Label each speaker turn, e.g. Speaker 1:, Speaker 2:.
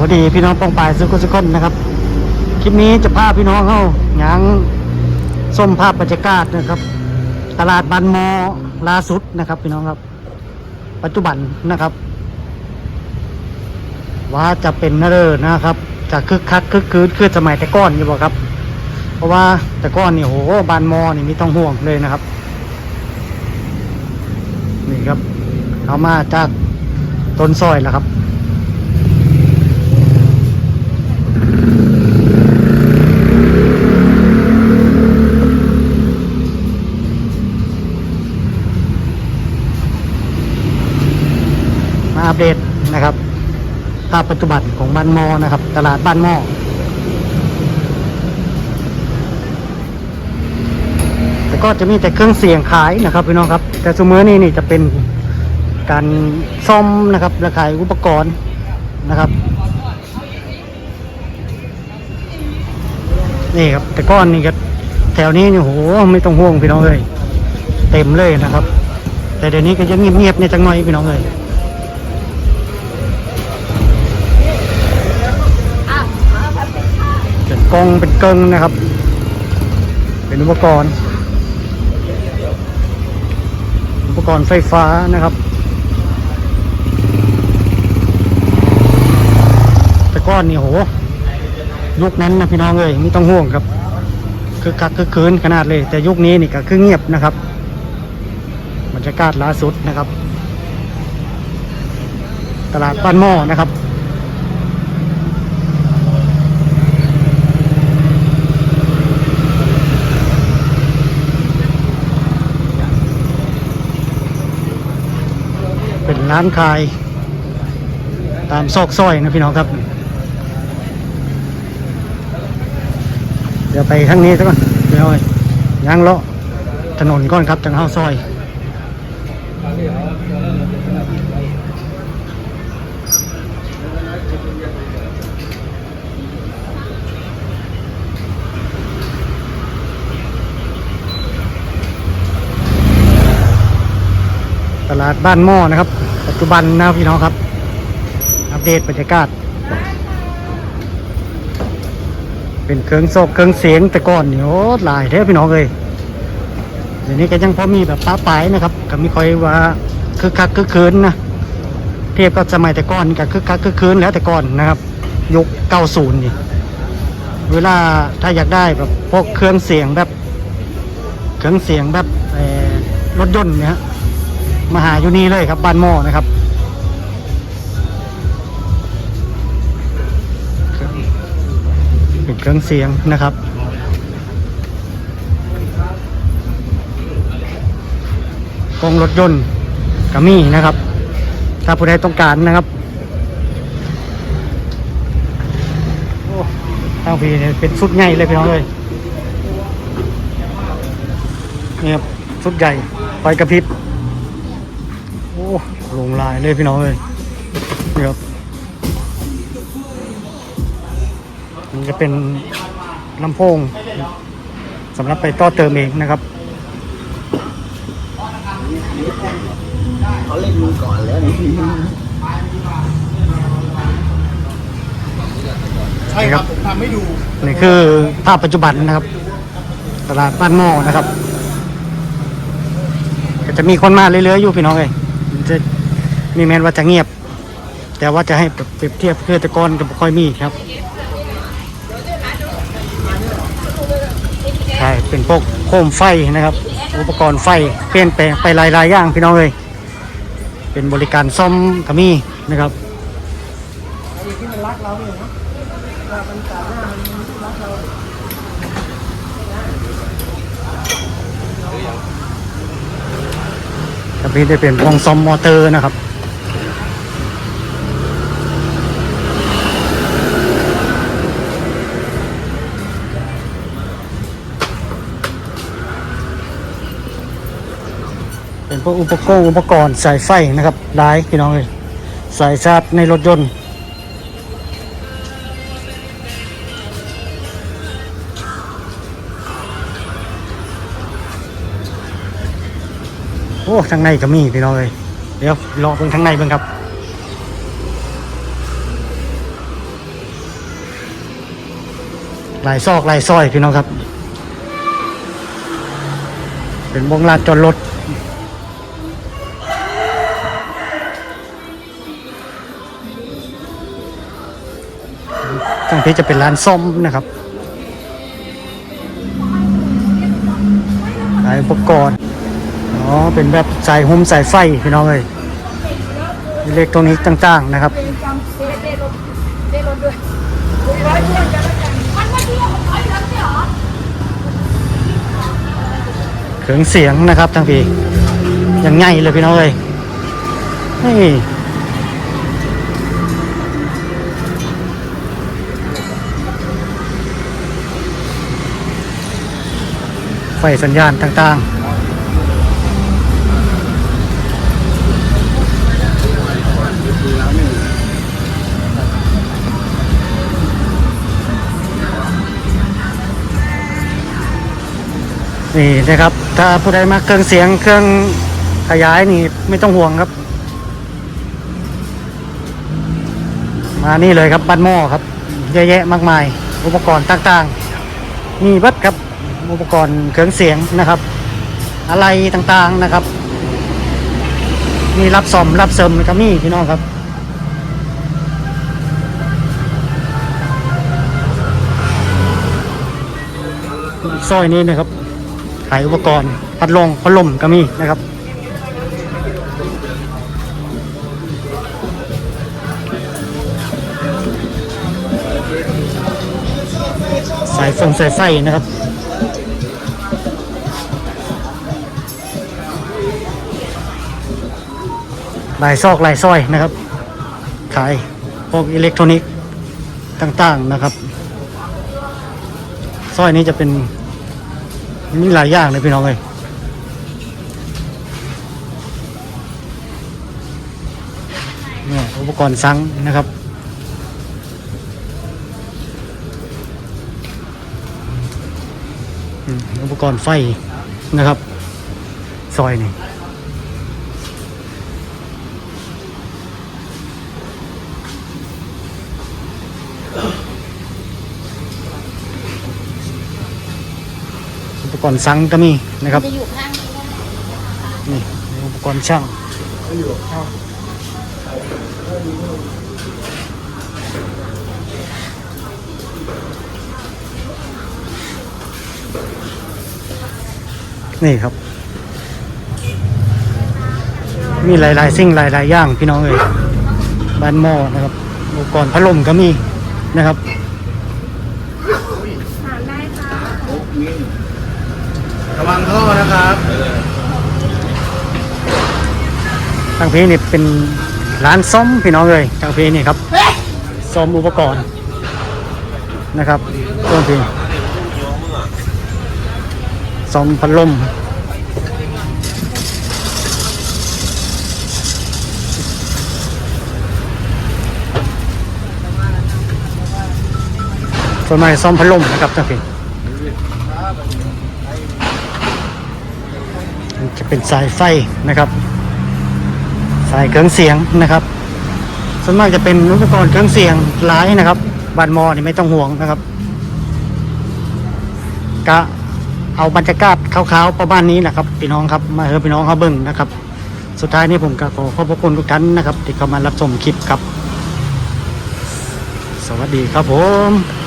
Speaker 1: วัสดีพี่น้องป้องปลายสุขุสุขนนะครับ คลิปนี้จะพาพี่น้องเข้ายังส้มภาพบรรยากาศนะครับ ตลาดบันมอล่าสุดนะครับ พี่น้องครับ ปัจจุบันนะครับ ว่าจะเป็นนเรอนะครับ จะคึกคักคึกคืนคือสมัยแต่ก้อนอยู่บ่ครับ เพราะว่าแต่ก้อนนี่โหบานมอนี่ม่ต้องห่วงเลยนะครับ นี่ครับเอามาจากต้นซอยแล้วครับ มาอัปเดตนะครับภาพปัจจุบันของบ้านมอนะครับ ตลาดบ้านมอแต่ก็จะมีแต่เครื่องเสียงขายนะครับพี่น้องครับ แต่สมือนี้นี่จะเป็นการซ่อมนะครับและขายอุปกรณ์นะครับนี่ครับแต่ก้อนนี่ครับแถวนี้นี่โหไม่ต้องห่วงพี่น้องเลยเต็มเลยนะครับ แต่เดี๋ยวนี้ก็จะเงียบๆเนี่ยจังหน่อยพี่น้องเลย กองเป็นเกิงนะครับ เป็นอุปกรณ์ อุปกรณ์ไฟฟ้านะครับ แต่ก้อนนี่โหยุคนั้นนะพี่น้องเลยไม่ต้องห่วงครับ คือคักคือคืนขนาดเลย แต่ยุคนี้นี่ก็คือเงียบนะครับบรรยากาศล่าสุดนะครับ ตลาดบ้านหม้อนะครับ ร้านขาย ตามซอกซอยนะพี่น้องครับ เดี๋ยวไปข้างนี้ซะก่อนเดี๋ยย่างเลาะถนนก่อนครับจังเข้าซอยตลาดบ้านหม้อนะครับ จุบันนะพี่น้องครับ อัปเดตบรรยากาศ เป็นเครื่องโศกเครื่องเสียงแต่ก่อนเนี่โอ้หลายแท้พี่น้องเลยเดี๋ยวนี้ก็ยังพอมีแบบป้าปายนะครับก็มีคอยว่าคึกคักคึกคืนนะเทียบกับสมัยแต่ก่อนกับคึกคักคึกคืนแล้วแต่ก่อนนะครับ ยุค90นี่เวลาถ้าอยากได้แบบพวกเครื่องเสียงแบบ เครื่องเสียงแบบรถยนต์เนี่ย มาหาอยู่นี่เลยครับบ้านหม้อนะครับเป็นเครื่องเสียงนะครับกล้องรถยนต์ก็มีนะครับ ถ้าผู้ใดต้องการนะครับโอ้ทางพีเนี่ยเป็นชุดใหญ่เลยพี่น้องเลยนี่ครับชุดใหญ่ไฟกระพริบ โอ้ลงลายเลยพี่น้องเลยนี่ครับมันจะเป็นลำโพงสำหรับไปต่อเติมเองนะครับ
Speaker 2: เขาเล่นมือก่อนแล้วนี่
Speaker 1: ใช่ครับผมทำให้ดูนี่คือภาพปัจจุบันนะครับตลาดบ้านหม้อนะครับ ก็จะมีคนมาเรื่อยๆอยู่พี่น้องเลยมัน จะมีแมนว่าจะเงียบ แต่ว่าจะให้เปรียบเทียบคือต่ก่อนจะไม่ค่อยมีครับใช่เป็นพวกโคมไฟนะครับ อุปกรณ์ไฟเปลี่ยนแปลงไปหลายๆอย่างพี่น้องเลยเป็นบริการซ่อมก็มีนะครับ กับพี่ได้เป็นวงซอมมอเตอร์นะครับเป็นพวกอุปกรณ์อุปกรณ์สายไฟนะครับหลายพี่น้องเลยสายชาร์จในรถยนต์ โอ้ทางในก็มีพี่น้องเลยเดี๋ยวรอเบิ่งทางในเบิ่งครับหลายซอกหลายซอยพี่น้องครับ เป็นวงลานจอดรถตรงที่จะเป็นร้านส้มนะครับขายอุปกรณ์ อ๋อ เป็นแบบสายหุ้มสายไฟพี่น้องเลยอิเล็กทรอนิกส์ต่าง ๆ นะครับ
Speaker 2: เค
Speaker 1: รื่องเสียงนะครับทั้งพี่ยังไงเลยพี่น้องเลยนี่ไฟสัญญาณต่าง ๆ นี่นะครับ ถ้าผู้ใดมาเครื่องเสียงเครื่องขยายนี่ไม่ต้องห่วงครับ มานี่เลยครับบ้านหม้อครับเยอะแยะมากมาย อุปกรณ์ต่างๆ มีบัดครับอุปกรณ์เครื่องเสียงนะครับ อะไรต่างๆนะครับ มีรับซ่อมรับเสริมก็มีพี่น้องครับซอยนี้นะครับายอุปกรณ์ พัดลมพัดลมก็มีนะครับ สายฟงสายไฟนะครับลายซอกลายซอยนะครับ ขายพวกอิเล็กทรอนิกส์ต่างๆนะครับซอยนี้จะเป็น มีหลายอย่างเลยพี่น้องเลยเนี่ยอุปกรณ์ซังนะครับอุปกรณ์ไฟนะครับ ซอยนี่ กรณ์ซังก็มีนะครับ
Speaker 2: จะอยู่ข้างนี้
Speaker 1: นี่อุปกรณ์ช่างนี่ครับ มีหลายๆสิ่งหลายๆอย่างพี่น้องเอ้ยบ้านหม้อนะครับอุปกรณ์พัดลมก็มีนะครับ
Speaker 2: ถามได้ค่ะ
Speaker 3: ระวังท่อนะครับ
Speaker 1: ทางพีนี่เป็นร้านซ่อมพี่น้องเลยทางพีนี่ครับซ่อมอุปกรณ์นะครับต้นพีซ่อมพัดลมส่วนใหญ่ซ่อมพัดลมนะครับทางพี จะเป็นสายไฟนะครับ สายเครื่องเสียงนะครับส่วนมากจะเป็นอุปกรณ์เครื่องเสียงหลายนะครับบานมอนี่ไม่ต้องห่วงนะครับกะเอาบรรยากาศคร่าวๆประมาณนี้นะครับพี่น้องครับมาเฮอพี่น้องเขาเบิ่งนะครับ สุดท้ายนี้ผมก็ขอขอบพระคุณทุกท่านนะครับ ที่เข้ามารับชมคลิปครับ สวัสดีครับผม